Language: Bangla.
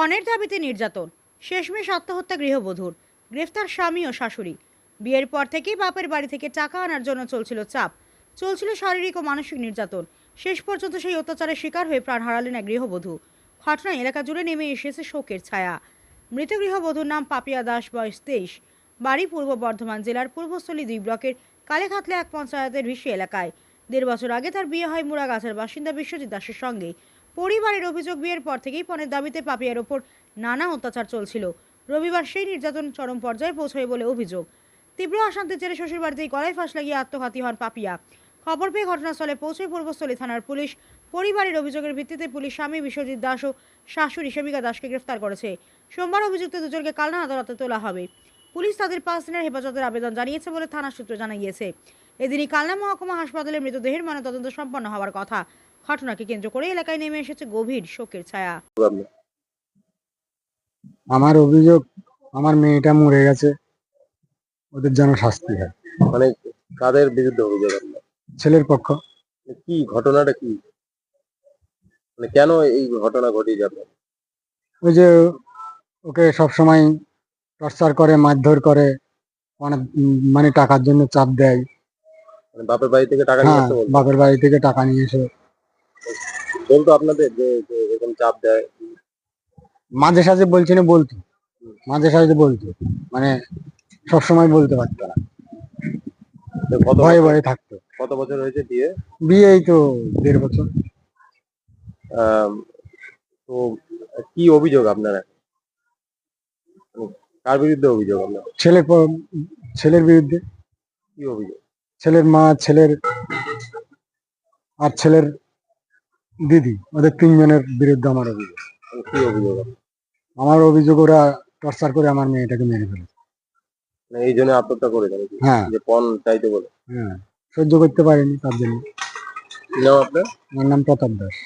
পণের দাবিতে নির্যাতন। শেষমেশ আত্মহত্যা গৃহবধূর। গ্রেফতার স্বামী ও শাশুড়ি। বিয়ের পর থেকেই বাপের বাড়ি থেকে টাকা আনার জন্য চলছিল চাপ। চলছিল শারীরিক ও মানসিক নির্যাতন। শেষ পর্যন্ত সেই অত্যাচারের শিকার হয়ে প্রাণ হারালেন এক গৃহবধূ। ঘটনায় এলাকা জুড়ে নেমে এসেছে শোকের ছায়া। মৃত গৃহবধূর নাম পাপিয়া দাস, বয়স তেইশ। বাড়ি পূর্ব বর্ধমান জেলার পূর্বস্থলী দুই ব্লকের কালেখাতলা এক পঞ্চায়েতের ঋষি এলাকায়। দেড় বছর আগে তার বিয়ে হয় মুরাগাছার বাসিন্দা বিশ্বজিৎ দাসের সঙ্গে। পরিবারের অভিযোগ বিয়ের পর থেকেই পণের দাবিতে পাপিয়ার ওপর নানা অত্যাচার চলছিল। রবিবার সেই নির্যাতন চরম পর্যায়ে পৌঁছয় বলে অভিযোগ। তীব্র অশান্তির জেরে শ্বশুর বাড়িতেই গলায় ফাঁস লাগিয়ে আত্মঘাতী হন পাপিয়া। খবর পেয়ে ঘটনাস্থলে পৌঁছে পূর্বস্থলী থানার পুলিশ। পরিবারের অভিযোগের ভিত্তিতে পুলিশ স্বামী বিশ্বজিৎ দাস ও শাশুড়ি সেবিকা দাসকে গ্রেফতার করেছে। সোমবার অভিযুক্ত দুজনকে কালনা আদালতে তোলা হবে। পুলিশ তাদের পাঁচ দিনের হেফাজতের আবেদন জানিয়েছে বলে থানা সূত্র জানা গিয়েছে। এদিনই কালনা মহকুমা হাসপাতালে মৃতদেহের ময়নাতদন্ত সম্পন্ন হওয়ার কথা। ঘটনাকে কেন্দ্র করে এলাকায় নেমে এসেছে গভীর শোকের ছায়া। আমার অভিযোগ আমার মেয়েটা মরে গেছে। ওদের যেন শাস্তি হয়। মানে কাদের বিরুদ্ধে অভিযোগ আপনার ছেলের পক্ষ। মানে কি ঘটনাটা কি? মানে কেন এই ঘটনা ঘটিয়ে যাবে? ওই যে ওকে সব সময় টর্চার করে মারধর করে অনেক মানে টাকার জন্য চাপ দেয়। মানে বাপের বাড়ি থেকে টাকা নিয়ে হ্যাঁ বাপের বাড়ি থেকে টাকা নিয়ে এসে বলতো আপনাদের যে যে এরকম চাপ দেয়? মাঝে সাঝে বলছি না বলতো। মাঝে সাঝে বলতো। মানে সবসময় বলতে পারতো না। তো কত ভয়ে ভয়ে থাকতো। কত বছর হয়েছে বিয়ে? বিয়ে এই তো দেড় বছর। আম, তো কি অভিযোগ আপনার? এখন? মানে কার বিরুদ্ধে অভিযোগ আপনার? ছেলের প- ছেলের বিরুদ্ধে। কি অভিযোগ? ছেলের মা ছেলের আর ছেলের দিদি ওদের তিনজনের বিরুদ্ধে আমার অভিযোগ। মানে কি অভিযোগ? আমার অভিযোগ ওরা টর্চার করে আমার মেয়েটাকে মেরে ফেলেছে। মানে এই জন্য আত্মহত্যা করে নাকি? হ্যাঁ। যে পণ চাইতে বলে। হ্যাঁ সহ্য করতে পারেনি তার জন্য। নাম আপনার? আমার নাম প্রতাপ দাস।